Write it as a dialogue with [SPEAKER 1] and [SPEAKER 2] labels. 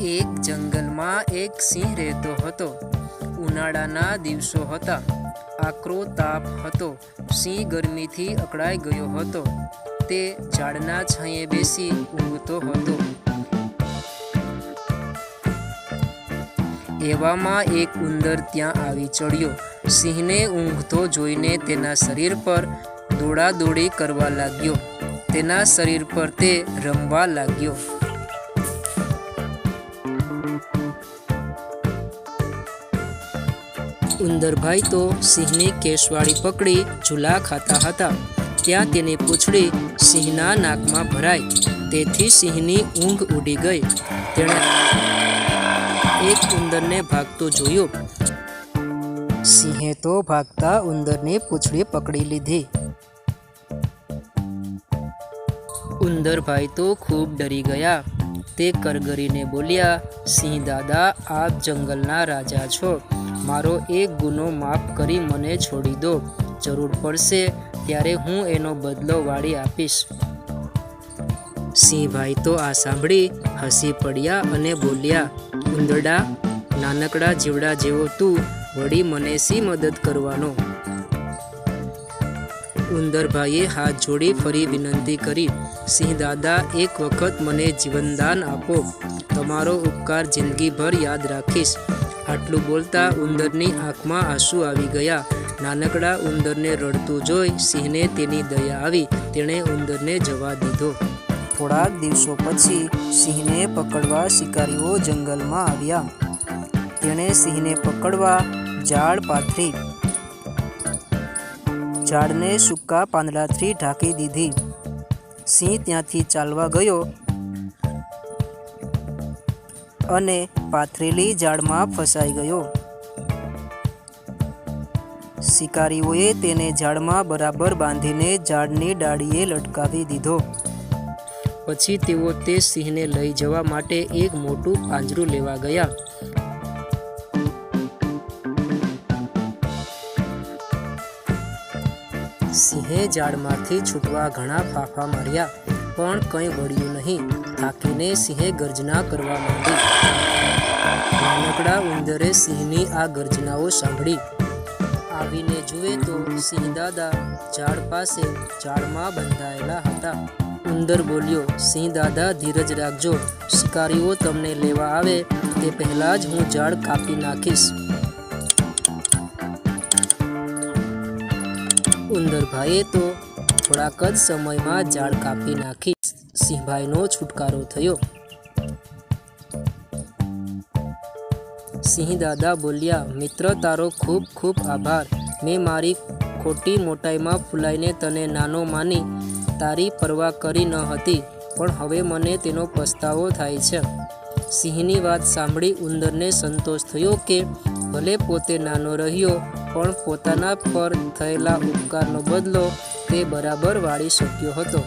[SPEAKER 1] એક જંગલમાં એક સિંહ રહેતો હતો. ઉનાળાના દિવસો હતા. આકરો તાપ હતો. સિંહ ગરમીથી અકળાઈ ગયો હતો. તે ઝાડના છાંયે બેસી ઊંઘતો હતો. એવામાં એક ઉંદર ત્યાં આવી ચડ્યો. સિંહને ઊંઘતો જોઈને તેના શરીર પર દોડાદોડી કરવા લાગ્યો. તેના શરીર પર તે રમવા લાગ્યો. ઉંદરભાઈ તો સિંહની કેશવાળી પકડી ઝૂલા ખાતા હતા. ત્યાં તેની પૂંછડી સિંહના નાકમાં ભરાઈ. તેથી સિંહની ઊંઘ ઉડી ગઈ. તેણે એક ઉંદરને ભાગતો જોયો. સિંહે તો ભાગતા ઉંદરની પૂંછડી પકડી લીધી. ઉંદરભાઈ તો ખૂબ ડરી ગયા. તે કરગરીને બોલ્યા, સિંહ દાદા, આપ જંગલના રાજા છો. મારો એક ગુનો માફ કરી મને છોડી દો. જરૂર પડશે ત્યારે હું એનો બદલો વાળી આપીશ. સિંહભાઈ તો આ સાંભળી હસી પડ્યા અને બોલ્યા, ઉંદરડા, નાનકડા જીવડા જેવો તું, વળી મને શી મદદ કરવાનો? ઉંદરભાઈએ હાથ જોડી ફરી વિનંતી કરી, સિંહ દાદા, એક વખત મને જીવનદાન આપો. તમારો ઉપકાર જિંદગીભર યાદ રાખીશ. આટલું બોલતા ઉંદરની આંખમાં આંસુ આવી ગયા. નાનકડા ઉંદરને રડતું જોઈ સિંહને તેની દયા આવી. તેણે ઉંદરને જવા દીધો. થોડાક દિવસો પછી સિંહને પકડવા શિકારીઓ જંગલમાં આવ્યા. તેણે સિંહને પકડવા ઝાડ પાથરી ઝાડને સૂકા પાંદડાથી ઢાંકી દીધી. સિંહ ત્યાંથી ચાલવા ગયો અને પાથરેલી ઝાડમાં ફસાઈ ગયો. શિકારીઓએ તેને ઝાડમાં બરાબર બાંધીને ઝાડની ડાળીએ લટકાવી દીધો. પછી તેઓ તે સિંહને લઈ જવા માટે એક મોટું પાંજરું લેવા ગયા. સિંહે ઝાડમાંથી છૂટવા ઘણા ફાફા માર્યા, પણ કંઈ વળ્યું નહીં. થાકીને સિંહે ગર્જના કરવા માંડી. નાનકડા ઉંદરે સિંહની આ ગર્જનાઓ સાંભળી. આવીને જુએ તો સિંહ દાદા ઝાડ પાસે ઝાડમાં બંધાયેલા હતા. ઉંદર બોલ્યો, સિંહ દાદા, ધીરજ રાખજો. શિકારીઓ તમને લેવા આવે તે પહેલાં જ હું ઝાડ કાપી નાખીશ. ઉંદરભાઈએ તો થોડાક જ સમયમાં ઝાડ કાપી નાખી સિંહભાઈનો છુટકારો થયો. સિંહ દાદા બોલ્યા, મિત્ર, તારો ખૂબ ખૂબ આભાર. મેં મારી ખોટી મોટાઈમાં ફૂલાઈને તને નાનો માની. તારી પરવા કરી ન હતી, પણ હવે મને તેનો પસ્તાવો થાય છે. સિંહની વાત સાંભળી ઉંદરને સંતોષ થયો કે ભલે પોતે નાનો રહ્યો પણ પોતાના પર થયેલા ઉપકારનો બદલો તે બરાબર વાળી શક્યો હતો.